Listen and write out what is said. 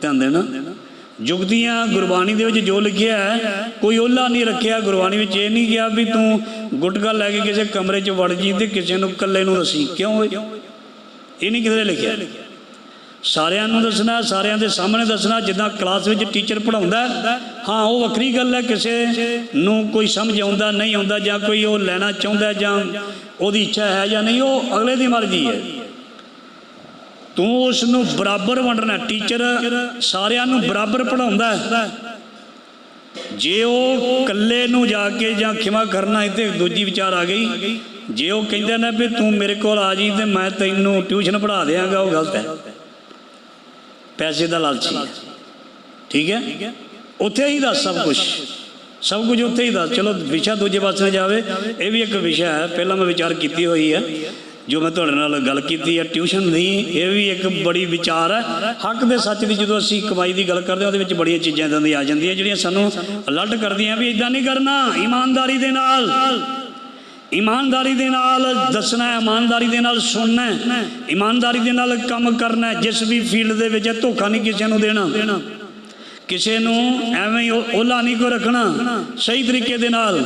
ਧਿਆਨ ਦੇਣਾ। ਜੁਗਤੀਆਂ ਗੁਰਬਾਣੀ ਦੇ ਵਿੱਚ ਜੋ ਲਿਖਿਆ ਹੈ, ਕੋਈ ਓਲਾ ਨਹੀਂ ਰੱਖਿਆ ਗੁਰਬਾਣੀ ਵਿੱਚ। ਇਹ ਨਹੀਂ ਕਿਹਾ ਵੀ ਤੂੰ ਗੁਟਕਾ ਲੈ ਕੇ ਕਿਸੇ ਕਮਰੇ 'ਚ ਵੜ ਜੀ ਤੇ ਕਿਸੇ ਨੂੰ ਇਕੱਲੇ ਨੂੰ ਰਸੀ। ਕਿਉਂ ਓਏ? ਇਹ ਨਹੀਂ ਕਿਤੇ ਲਿਖਿਆ। ਸਾਰਿਆਂ ਨੂੰ ਦੱਸਣਾ, ਸਾਰਿਆਂ ਦੇ ਸਾਹਮਣੇ ਦੱਸਣਾ, ਜਿੱਦਾਂ ਕਲਾਸ ਵਿੱਚ ਟੀਚਰ ਪੜਾਉਂਦਾ ਹਾਂ, ਉਹ ਵੱਖਰੀ ਗੱਲ ਹੈ, ਕਿਸੇ ਨੂੰ ਕੋਈ ਸਮਝ ਆਉਂਦਾ, ਨਹੀਂ ਆਉਂਦਾ, ਜਾਂ ਕੋਈ ਉਹ ਲੈਣਾ ਚਾਹੁੰਦਾ, ਜਾਂ ਉਹਦੀ ਇੱਛਾ ਹੈ ਜਾਂ ਨਹੀਂ, ਉਹ ਅਗਲੇ ਦੀ ਮਰਜ਼ੀ ਹੈ। ਤੂੰ ਉਸ ਨੂੰ ਬਰਾਬਰ ਵੰਡਣਾ, ਟੀਚਰ ਸਾਰਿਆਂ ਨੂੰ ਬਰਾਬਰ ਪੜਾਉਂਦਾ ਜੇ ਉਹ ਇਕੱਲੇ ਨੂੰ ਜਾ ਕੇ ਜਾਂ ਖਿਮਾ ਕਰਨਾ ਇੱਥੇ ਦੂਜੀ ਵਿਚਾਰ ਆ ਗਈ। ਜੇ ਉਹ ਕਹਿੰਦੇ ਨੇ ਵੀ ਤੂੰ ਮੇਰੇ ਕੋਲ ਆ ਜੀ ਤੇ ਮੈਂ ਤੈਨੂੰ ਟਿਊਸ਼ਨ ਪੜ੍ਹਾ ਦਿਆਂਗਾ, ਉਹ ਗਲਤ ਹੈ। ਪੈਸੇ ਦਾ ਲਾਲਚੀ ਹੈ ਠੀਕ ਹੈ? ਉੱਥੇ ਹੀ ਦੱਸ ਸਭ ਕੁਝ ਸਭ ਕੁਝ ਉੱਥੇ ਹੀ ਦੱਸ। ਚਲੋ ਵਿਸ਼ਾ ਦੂਜੇ ਪਾਸੇ ਨਾ ਜਾਵੇ। ਇਹ ਵੀ ਇੱਕ ਵਿਸ਼ਾ ਹੈ। ਪਹਿਲਾਂ ਮੈਂ ਵਿਚਾਰ ਕੀਤੀ ਹੋਈ ਹੈ। ਜੋ ਮੈਂ ਤੁਹਾਡੇ ਨਾਲ ਗੱਲ ਕੀਤੀ ਹੈ ਟਿਊਸ਼ਨ ਦੀ, ਇਹ ਵੀ ਇੱਕ ਬੜੀ ਵਿਚਾਰ ਹੈ। ਹੱਕ ਦੇ ਸੱਚ ਦੀ ਜਦੋਂ ਅਸੀਂ ਕਮਾਈ ਦੀ ਗੱਲ ਕਰਦੇ ਹਾਂ, ਉਹਦੇ ਵਿੱਚ ਬੜੀਆਂ ਚੀਜ਼ਾਂ ਇਦਾਂ ਦੀਆਂ ਆ ਜਾਂਦੀਆਂ, ਜਿਹੜੀਆਂ ਸਾਨੂੰ ਅਲਰਟ ਕਰਦੀਆਂ ਵੀ ਇਦਾਂ ਨਹੀਂ ਕਰਨਾ, ਇਮਾਨਦਾਰੀ ਦੇ ਨਾਲ। ਇਮਾਨਦਾਰੀ ਦੇ ਨਾਲ ਦੱਸਣਾ ਇਮਾਨਦਾਰੀ ਦੇ ਨਾਲ ਸੁਣਨਾ ਇਮਾਨਦਾਰੀ ਦੇ ਨਾਲ ਕੰਮ ਕਰਨਾ ਜਿਸ ਵੀ ਫੀਲਡ ਦੇ ਵਿੱਚ ਧੋਖਾ ਨਹੀਂ ਕਿਸੇ ਨੂੰ ਦੇਣਾ। ਕਿਸੇ ਨੂੰ ਐਵੇਂ ਹੀ ਓ- ਨਹੀਂ ਕੋ ਰੱਖਣਾ, ਸਹੀ ਤਰੀਕੇ ਦੇ ਨਾਲ।